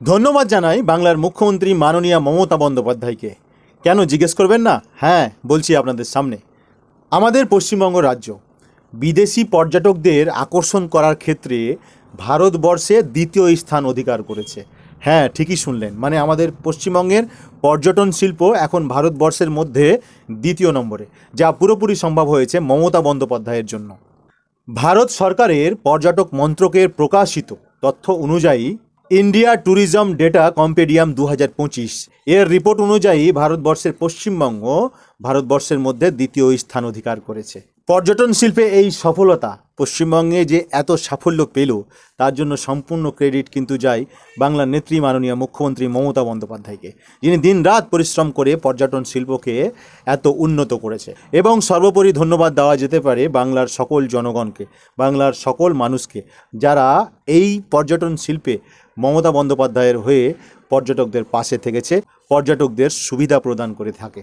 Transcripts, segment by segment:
ধন্যবাদ জানাই বাংলার মুখ্যমন্ত্রী মাননীয়া মমতা বন্দ্যোপাধ্যায়কে। কেন জিজ্ঞেস করবেন না? হ্যাঁ বলছি আপনাদের সামনে। আমাদের পশ্চিমবঙ্গ রাজ্য, বিদেশি পর্যটকদের আকর্ষণ করার ক্ষেত্রে ভারতবর্ষে দ্বিতীয় স্থান অধিকার করেছে। হ্যাঁ ঠিকই শুনলেন। মানে আমাদের পশ্চিমবঙ্গের পর্যটন শিল্প এখন ভারতবর্ষের মধ্যে দ্বিতীয় নম্বরে, যা পুরোপুরি সম্ভব হয়েছে মমতা বন্দ্যোপাধ্যায়ের জন্য। ভারত সরকারের পর্যটক মন্ত্রকের প্রকাশিত তথ্য অনুযায়ী ইন্ডিয়া ট্যুরিজম ডেটা কম্পেডিয়াম দু হাজার পঁচিশ। এর রিপোর্ট অনুযায়ী ভারতবর্ষের পশ্চিমবঙ্গ ভারতবর্ষের মধ্যে দ্বিতীয় স্থান অধিকার করেছে। পর্যটন শিল্পে এই সফলতা পশ্চিমবঙ্গে যে এত সাফল্য পেল, তার জন্য সম্পূর্ণ ক্রেডিট কিন্তু যায় বাংলার নেত্রী মাননীয় মুখ্যমন্ত্রী মমতা বন্দ্যোপাধ্যায়কে, যিনি দিনরাত পরিশ্রম করে পর্যটন শিল্পকে এত উন্নত করেছে। এবং সর্বোপরি ধন্যবাদ দেওয়া যেতে পারে বাংলার সকল জনগণকে, বাংলার সকল মানুষকে, যারা এই পর্যটন শিল্পে মমতা বন্দ্যোপাধ্যায়ের হয়ে পর্যটকদের পাশে থেকেছে, পর্যটকদের সুবিধা প্রদান করে থাকে।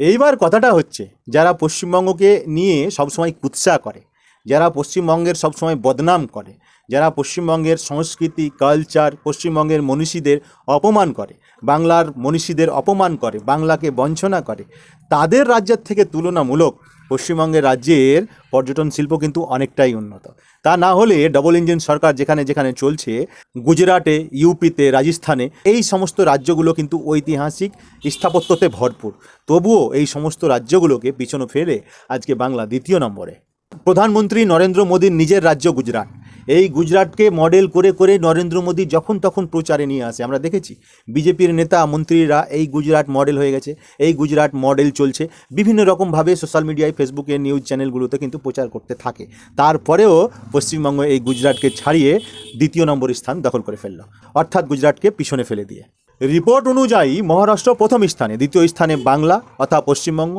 এইবার কথাটা হচ্ছে, যারা পশ্চিমবঙ্গকে নিয়ে সবসময় কুৎসা করে, যারা পশ্চিমবঙ্গের সবসময় বদনাম করে, যারা পশ্চিমবঙ্গের সংস্কৃতি কালচার পশ্চিমবঙ্গের মনীষীদের অপমান করে, বাংলার মনীষীদের অপমান করে, বাংলাকে বঞ্চনা করে, তাদের রাজ্যের থেকে তুলনামূলক পশ্চিমবঙ্গের রাজ্যের পর্যটন শিল্প কিন্তু অনেকটাই উন্নত। তা না হলে ডবল ইঞ্জিন সরকার যেখানে যেখানে চলছে, গুজরাটে ইউপিতে রাজস্থানে, এই সমস্ত রাজ্যগুলো কিন্তু ঐতিহাসিক স্থাপত্যতে ভরপুর। তবুও এই সমস্ত রাজ্যগুলোকে পিছনে ফেলে আজকে বাংলা দ্বিতীয় নম্বরে। প্রধানমন্ত্রী নরেন্দ্র মোদীর নিজের রাজ্য গুজরাট। এই গুজরাটকে মডেল করে করে নরেন্দ্র মোদী যখন তখন প্রচারে নিয়ে আসে। আমরা দেখেছি, বিজেপির নেতা, মন্ত্রীরা এই গুজরাট মডেল হয়ে গেছে, এই গুজরাট মডেল চলছে। বিভিন্ন রকমভাবে সোশ্যাল মিডিয়ায়, ফেসবুকে নিউজ চ্যানেলগুলোতে কিন্তু প্রচার করতে থাকে। তারপরেও পশ্চিমবঙ্গ এই গুজরাটকে ছাড়িয়ে দ্বিতীয় নম্বর স্থান দখল করে ফেলল, অর্থাৎ গুজরাটকে পিছনে ফেলে দিয়ে। রিপোর্ট অনুযায়ী মহারাষ্ট্র প্রথম স্থানে, দ্বিতীয় স্থানে বাংলা, অর্থাৎ পশ্চিমবঙ্গ।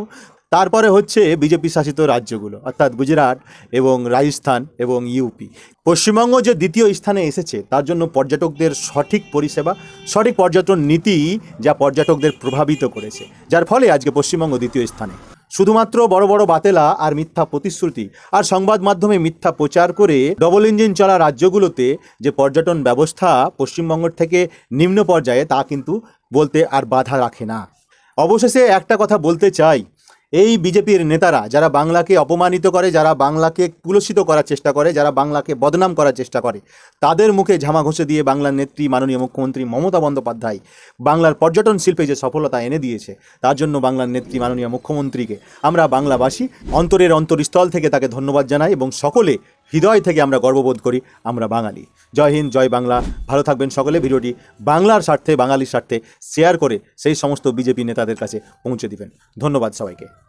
তারপরে হচ্ছে বিজেপি শাসিত রাজ্যগুলো, অর্থাৎ গুজরাট এবং রাজস্থান এবং ইউপি। পশ্চিমবঙ্গ যে দ্বিতীয় স্থানে এসেছে, তার জন্য পর্যটকদের সঠিক পরিষেবা, সঠিক পর্যটন নীতি যা পর্যটকদের প্রভাবিত করেছে। যার ফলে আজকে পশ্চিমবঙ্গ দ্বিতীয় স্থানে। শুধুমাত্র বড় বড় বাতেলা আর মিথ্যা প্রতিশ্রুতি আর সংবাদ মাধ্যমে মিথ্যা প্রচার করে ডবল ইঞ্জিন চলা রাজ্যগুলোতে যে পর্যটন ব্যবস্থা পশ্চিমবঙ্গের থেকে নিম্ন পর্যায়ে, তা কিন্তু বলতে আর বাধা রাখে না। অবশেষে একটা কথা বলতে চাই। এই বিজেপির নেতারা, যারা বাংলাকে অপমানিত করে, যারা বাংলাকে কুলসিত করার চেষ্টা করে, যারা বাংলাকে বদনাম করার চেষ্টা করে, তাদের মুখে ঝামা ঘষে দিয়ে বাংলার নেত্রী, মাননীয় মুখ্যমন্ত্রী মমতা বন্দ্যোপাধ্যায় বাংলার পর্যটন শিল্পে যে সফলতা এনে দিয়েছে, তার জন্য বাংলার নেত্রী, মাননীয় মুখ্যমন্ত্রীকে আমরা বাংলাবাসী অন্তরের অন্তরস্থল থেকে তাকে ধন্যবাদ জানাই এবং সকলে হৃদয় থেকে আমরা গর্ববোধ করি, আমরা বাঙালি। জয় হিন্দ, জয় বাংলা। ভালো থাকবেন সকলে। ভিডিওটি বাংলার স্বার্থে, বাঙালির স্বার্থে শেয়ার করে সেই সমস্ত বিজেপি নেতাদের কাছে পৌঁছে দিবেন। ধন্যবাদ সবাইকে।